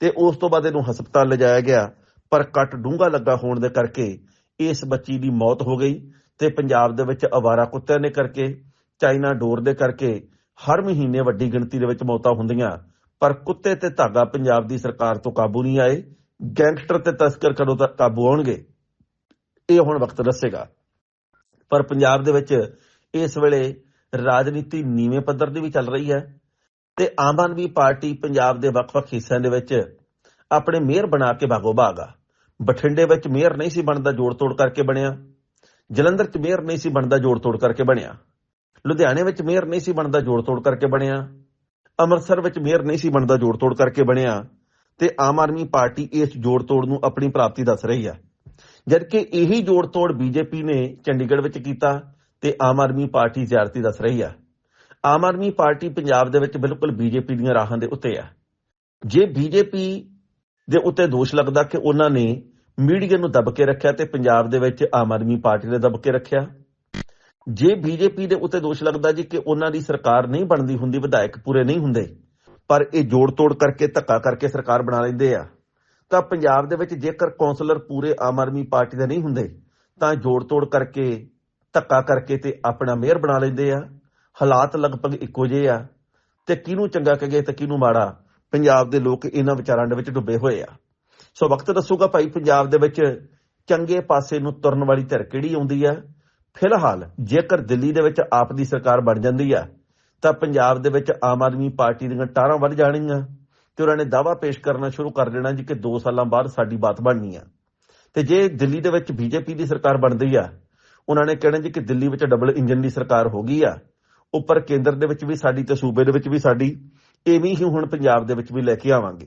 ਤੇ ਉਸ ਤੋਂ ਬਾਅਦ ਇਹਨੂੰ ਹਸਪਤਾਲ ਲਿਜਾਇਆ ਗਿਆ। ਪਰ ਕੱਟ ਡੂੰਘਾ ਲੱਗਾ ਹੋਣ ਦੇ ਕਰਕੇ ਇਸ ਬੱਚੀ ਦੀ ਮੌਤ ਹੋ ਗਈ ਤੇ ਪੰਜਾਬ ਦੇ ਵਿੱਚ ਅਵਾਰਾ ਕੁੱਤਿਆਂ ਦੇ ਕਰਕੇ, ਚਾਈਨਾ ਡੋਰ ਦੇ ਕਰਕੇ ਹਰ ਮਹੀਨੇ ਵੱਡੀ ਗਿਣਤੀ ਦੇ ਵਿੱਚ ਮੌਤਾਂ ਹੁੰਦੀਆਂ। ਪਰ ਕੁੱਤੇ ਤੇ ਧਾਗਾ ਪੰਜਾਬ ਦੀ ਸਰਕਾਰ ਤੋਂ ਕਾਬੂ ਨਹੀਂ ਆਏ। ਗੈਂਗਸਟਰ ਤੇ ਤਸਕਰ ਕਦੋਂ ਤੱਕ ਕਾਬੂ ਆਉਣਗੇ? ਇਹ ਹੁਣ ਵਕਤ ਦੱਸੇਗਾ। ਪਰ ਪੰਜਾਬ ਦੇ ਵਿੱਚ ਇਸ ਵੇਲੇ ਰਾਜਨੀਤੀ ਨੀਵੇਂ ਪੱਧਰ ਦੀ ਵੀ ਚੱਲ ਰਹੀ ਹੈ। ਤੇ ਆਮ ਆਦਮੀ ਪਾਰਟੀ ਪੰਜਾਬ ਦੇ ਵੱਖ-ਵੱਖ ਹਿੱਸਿਆਂ ਦੇ ਵਿੱਚ ਆਪਣੇ ਮੇਅਰ ਬਣਾ ਕੇ ਭਾਗੋ ਭਾਗਾ ਬਠਿੰਡੇ ਵਿੱਚ ਮੇਅਰ ਨਹੀਂ ਸੀ ਬਣਦਾ ਜੋੜ ਤੋੜ ਕਰਕੇ ਬਣਿਆ। ਜਲੰਧਰ 'ਚ ਮੇਅਰ ਨਹੀਂ ਸੀ ਬਣਦਾ ਜੋੜ ਤੋੜ ਕਰਕੇ ਬਣਿਆ। ਲੁਧਿਆਣੇ ਵਿੱਚ ਮੇਅਰ ਨਹੀਂ ਸੀ ਬਣਦਾ ਜੋੜ ਤੋੜ ਕਰਕੇ ਬਣਿਆ। ਅੰਮ੍ਰਿਤਸਰ ਵਿੱਚ ਮੇਅਰ ਨਹੀਂ ਸੀ ਬਣਦਾ ਜੋੜ ਤੋੜ ਕਰਕੇ ਬਣਿਆ। ਤੇ ਆਮ ਆਦਮੀ ਪਾਰਟੀ ਇਸ ਜੋੜ ਤੋੜ ਨੂੰ ਆਪਣੀ ਪ੍ਰਾਪਤੀ ਦੱਸ ਰਹੀ ਹੈ ਜਦਕਿ ਇਹੀ ਜੋੜ ਤੋੜ ਬੀਜੇਪੀ ਨੇ ਚੰਡੀਗੜ੍ਹ ਵਿੱਚ ਕੀਤਾ ਤੇ ਆਮ ਆਦਮੀ ਪਾਰਟੀ ਜ਼ਿਆਰਤੀ ਦੱਸ ਰਹੀ ਹੈ ਆਮ ਆਦਮੀ ਪਾਰਟੀ ਪੰਜਾਬ ਦੇ ਵਿੱਚ ਬਿਲਕੁਲ ਬੀਜੇਪੀ ਦੀਆਂ ਰਾਹਾਂ ਦੇ ਉੱਤੇ ਆ। ਜੇ ਬੀਜੇਪੀ ਦੇ ਉੱਤੇ ਦੋਸ਼ ਲੱਗਦਾ ਕਿ ਉਹਨਾਂ ਨੇ ਮੀਡੀਆ ਨੂੰ ਦਬ ਕੇ ਰੱਖਿਆ ਤੇ ਪੰਜਾਬ ਦੇ ਵਿੱਚ ਆਮ ਆਦਮੀ ਪਾਰਟੀ ਨੇ ਦਬ ਕੇ ਰੱਖਿਆ, ਜੇ ਬੀਜੇਪੀ ਦੇ ਉੱਤੇ ਦੋਸ਼ ਲੱਗਦਾ ਜੀ ਕਿ ਉਹਨਾਂ ਦੀ ਸਰਕਾਰ ਨਹੀਂ ਬਣਦੀ ਹੁੰਦੀ, ਵਿਧਾਇਕ ਪੂਰੇ ਨਹੀਂ ਹੁੰਦੇ, ਪਰ ਇਹ ਜੋੜ ਤੋੜ ਕਰਕੇ, ਧੱਕਾ ਕਰਕੇ ਸਰਕਾਰ ਬਣਾ ਲੈਂਦੇ ਆ, ਤਾਂ ਪੰਜਾਬ ਦੇ ਵਿੱਚ ਜੇਕਰ ਕੌਂਸਲਰ ਪੂਰੇ ਆਮ ਆਦਮੀ ਪਾਰਟੀ ਦੇ ਨਹੀਂ ਹੁੰਦੇ, ਤਾਂ ਜੋੜ ਤੋੜ ਕਰਕੇ, ਧੱਕਾ ਕਰਕੇ ਤੇ ਆਪਣਾ ਮੇਅਰ ਬਣਾ ਲੈਂਦੇ ਆ। ਹਾਲਾਤ ਲਗਭਗ ਇੱਕੋ ਜਿਹੇ ਆ, ਤੇ ਕਿਹਨੂੰ ਚੰਗਾ ਕਹੇ ਤੇ ਕਿਹਨੂੰ ਮਾੜਾ? ਪੰਜਾਬ ਦੇ ਲੋਕ ਇਹਨਾਂ ਵਿਚਾਰਾਂ ਦੇ ਵਿੱਚ ਡੁੱਬੇ ਹੋਏ ਆ। ਸੋ ਵਕਤ ਦੱਸੂਗਾ ਭਾਈ, ਪੰਜਾਬ ਦੇ ਵਿੱਚ ਚੰਗੇ ਪਾਸੇ ਨੂੰ ਤੁਰਨ ਵਾਲੀ ਧਿਰ ਕਿਹੜੀ ਆਉਂਦੀ ਆ? ਫਿਲਹਾਲ ਜੇਕਰ ਦਿੱਲੀ ਦੇ ਵਿੱਚ ਆਪ ਦੀ ਸਰਕਾਰ ਬਣ ਜਾਂਦੀ ਆ, ਤਾਂ ਪੰਜਾਬ ਦੇ ਵਿੱਚ ਆਮ ਆਦਮੀ ਪਾਰਟੀ ਦੀਆਂ ਟਾਰਾਂ ਵੱਧ ਜਾਣਗੀਆਂ ਤੇ ਉਹਨਾਂ ਨੇ ਦਾਵਾ ਪੇਸ਼ ਕਰਨਾ ਸ਼ੁਰੂ ਕਰ ਦੇਣਾ ਜੀ ਕਿ 2 ਸਾਲਾਂ ਬਾਅਦ ਸਾਡੀ ਬਾਤ ਬਣਨੀ ਆ। ਤੇ ਜੇ ਦਿੱਲੀ ਦੇ ਵਿੱਚ ਬੀਜੇਪੀ ਦੀ ਸਰਕਾਰ ਬਣਦੀ ਆ, ਉਹਨਾਂ ਨੇ ਕਹਿਣਾ ਜੀ ਕਿ ਦਿੱਲੀ ਵਿੱਚ ਡਬਲ ਇੰਜਨ ਦੀ ਸਰਕਾਰ ਹੋ ਗਈ ਆ ਉੱਪਰ ਕੇਂਦਰ ਦੇ ਵਿੱਚ ਵੀ, ਸਾਡੀ ਤੇ ਸੂਬੇ ਦੇ ਵਿੱਚ ਵੀ, ਸਾਡੀ, ਐਵੇਂ ਹੀ ਹੁਣ ਪੰਜਾਬ ਦੇ ਵਿੱਚ ਵੀ ਲੈ ਕੇ ਆਵਾਂਗੇ।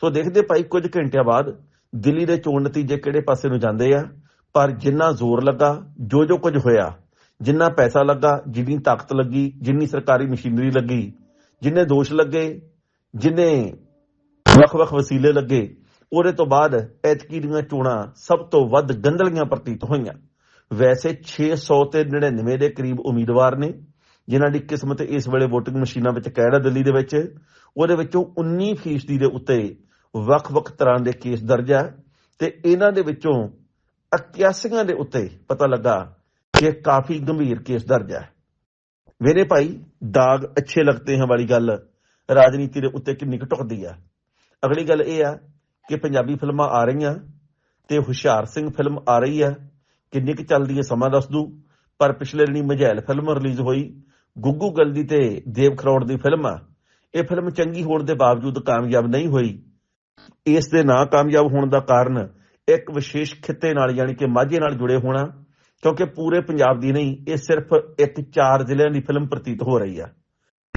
ਸੋ ਦੇਖਦੇ ਭਾਈ, ਕੁਝ ਘੰਟਿਆਂ ਬਾਅਦ ਦਿੱਲੀ ਦੇ ਚੋਣ ਨਤੀਜੇ ਕਿਹੜੇ ਪਾਸੇ ਨੂੰ ਜਾਂਦੇ ਆ? ਪਰ ਜਿੰਨਾ ਜ਼ੋਰ ਲੱਗਾ, ਜੋ ਜੋ ਕੁਝ ਹੋਇਆ, ਜਿੰਨਾ ਪੈਸਾ ਲੱਗਾ, ਜਿੰਨੀ ਤਾਕਤ ਲੱਗੀ, ਜਿੰਨੀ ਸਰਕਾਰੀ ਮਸ਼ੀਨਰੀ ਲੱਗੀ, ਜਿੰਨੇ ਦੋਸ਼ ਲੱਗੇ, ਜਿੰਨੇ ਵੱਖ-ਵੱਖ ਵਸੀਲੇ ਲੱਗੇ, ਉਹਦੇ ਤੋਂ ਬਾਅਦ ਐਤਕੀ ਦੀਆਂ ਚੋਣਾਂ ਸਭ ਤੋਂ ਵੱਧ ਗੰਦਲੀਆਂ ਪ੍ਰਤੀਤ ਹੋਈਆਂ। ਵੈਸੇ 600 ਤੇ 99 ਦੇ ਕਰੀਬ ਉਮੀਦਵਾਰ ਨੇ ਜਿਨ੍ਹਾਂ ਦੀ ਕਿਸਮਤ ਇਸ ਵੇਲੇ VOTING ਮਸ਼ੀਨਾਂ ਵਿੱਚ ਕੈਦ ਦਿੱਲੀ ਦੇ ਵਿੱਚ, ਉਹਦੇ ਵਿੱਚੋਂ 19% ਦੇ ਉੱਤੇ ਵੱਖ-ਵੱਖ ਤਰ੍ਹਾਂ ਦੇ ਕੇਸ ਦਰਜ ਹੈ ਤੇ ਇਹਨਾਂ ਦੇ ਵਿੱਚੋਂ 81 ਦੇ ਉੱਤੇ ਪਤਾ ਲੱਗਾ ਕਿ ਕਾਫੀ ਗੰਭੀਰ ਕੇਸ ਦਰਜ ਹੈ। ਮੇਰੇ ਭਾਈ, ਦਾਗ ਅੱਛੇ ਲੱਗਤੇ ਹਨ ਵਾਲੀ ਗੱਲ, ਰਾਜਨੀਤੀ ਦੇ ਉੱਤੇ ਕਿੰਨੀ ਕੁ ਢੁਕਦੀ ਆ। ਅਗਲੀ ਗੱਲ ਇਹ ਆ ਕਿ ਪੰਜਾਬੀ ਫਿਲਮਾਂ ਆ ਰਹੀਆਂ ਤੇ ਹੁਸ਼ਿਆਰ ਸਿੰਘ ਫਿਲਮ ਆ ਰਹੀ ਆ ਕਿੰਨੀ ਕੁ ਚੱਲਦੀ ਹੈ ਸਮਾਂ ਦੱਸ ਦੂ ਪਰ ਪਿਛਲੇ ਦਿਨੀ ਮਝੈਲ ਫਿਲਮ ਰਿਲੀਜ਼ ਹੋਈ ਗੁੱਗੂ ਗਲਦੀ ਤੇ ਦੇਵ ਖਰੋੜ ਦੀ ਫਿਲਮ ਆ। ਇਹ ਫਿਲਮ ਚੰਗੀ ਹੋਣ ਦੇ ਬਾਵਜੂਦ ਕਾਮਯਾਬ ਨਹੀਂ ਹੋਈ। ਇਸ ਦੇ ਨਾ ਕਾਮਯਾਬ ਹੋਣ ਦਾ ਕਾਰਨ ਇੱਕ ਵਿਸ਼ੇਸ਼ ਖਿੱਤੇ ਨਾਲ ਯਾਨੀ ਕਿ ਮਾਝੇ ਨਾਲ ਜੁੜੇ ਹੋਣਾ, ਕਿਉਂਕਿ ਪੂਰੇ ਪੰਜਾਬ ਦੀ ਨਹੀਂ, ਇਹ ਸਿਰਫ ਇੱਕ ਚਾਰ ਜ਼ਿਲ੍ਹਿਆਂ ਦੀ ਫਿਲਮ ਪ੍ਰਤੀਤ ਹੋ ਰਹੀ ਆ।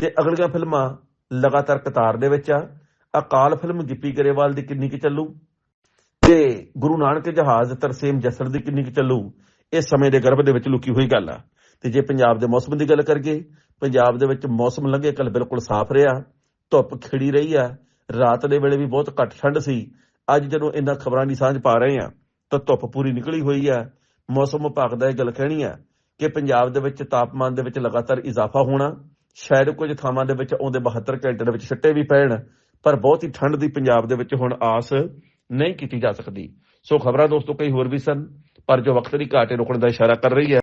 ਤੇ ਅਗਲੀਆਂ ਫਿਲਮਾਂ ਲਗਾਤਾਰ ਕਤਾਰ ਦੇ ਵਿੱਚ ਆ। ਅਕਾਲ ਫਿਲਮ ਗਿੱਪੀ ਗਰੇਵਾਲ ਦੀ ਕਿੰਨੀ ਕੁ ਚੱਲੂ? ਤੇ ਗੁਰੂ ਨਾਨਕ ਜਹਾਜ਼ ਤਰਸੇਮ ਜਸਰ ਦੀ ਕਿੰਨੀ ਕੁ ਚੱਲੂ? ਇਹ ਸਮੇਂ ਦੇ ਗਰਭ ਦੇ ਵਿੱਚ ਲੁਕੀ ਹੋਈ ਗੱਲ ਆ। ਤੇ ਜੇ ਪੰਜਾਬ ਦੇ ਮੌਸਮ ਦੀ ਗੱਲ ਕਰੀਏ, ਪੰਜਾਬ ਦੇ ਵਿੱਚ ਮੌਸਮ ਲੰਘੇ ਕੱਲ ਬਿਲਕੁਲ ਸਾਫ਼ ਰਿਹਾ, ਧੁੱਪ ਖਿੜੀ ਰਹੀ ਆ, ਰਾਤ ਦੇ ਵੇਲੇ ਵੀ ਬਹੁਤ ਘੱਟ ਠੰਡ ਸੀ, ਅੱਜ ਜਦੋਂ ਇਹਨਾਂ ਖਬਰਾਂ ਦੀ ਸਾਂਝ ਪਾ ਰਹੇ ਆ, ਤਾਂ ਧੁੱਪ ਪੂਰੀ ਨਿਕਲੀ ਹੋਈ ਆ। ਮੌਸਮ ਵਿਭਾਗ ਦਾ ਇਹ ਗੱਲ ਕਹਿਣੀ ਆ ਕਿ ਪੰਜਾਬ ਦੇ ਵਿੱਚ ਤਾਪਮਾਨ ਦੇ ਵਿੱਚ ਲਗਾਤਾਰ ਇਜ਼ਾਫਾ ਹੋਣਾ, ਸ਼ਾਇਦ ਕੁਝ ਥਾਵਾਂ ਦੇ ਵਿੱਚ ਆਉਂਦੇ 72 ਘੰਟੇ ਦੇ ਵਿੱਚ ਛਿੱਟੇ ਵੀ ਪੈਣ, ਪਰ ਬਹੁਤ ਹੀ ਠੰਡ ਦੀ ਪੰਜਾਬ ਦੇ ਵਿੱਚ ਹੁਣ ਆਸ ਨਹੀਂ ਕੀਤੀ ਜਾ ਸਕਦੀ। ਸੋ ਖਬਰਾਂ ਦੋਸਤੋ ਕਈ ਹੋਰ ਵੀ ਸਨ, ਪਰ ਜੋ ਵਕਤ ਦੀ ਘਾਟੇ ਹੈ, ਰੁਕਣ ਦਾ ਇਸ਼ਾਰਾ ਕਰ ਰਹੀ ਹੈ।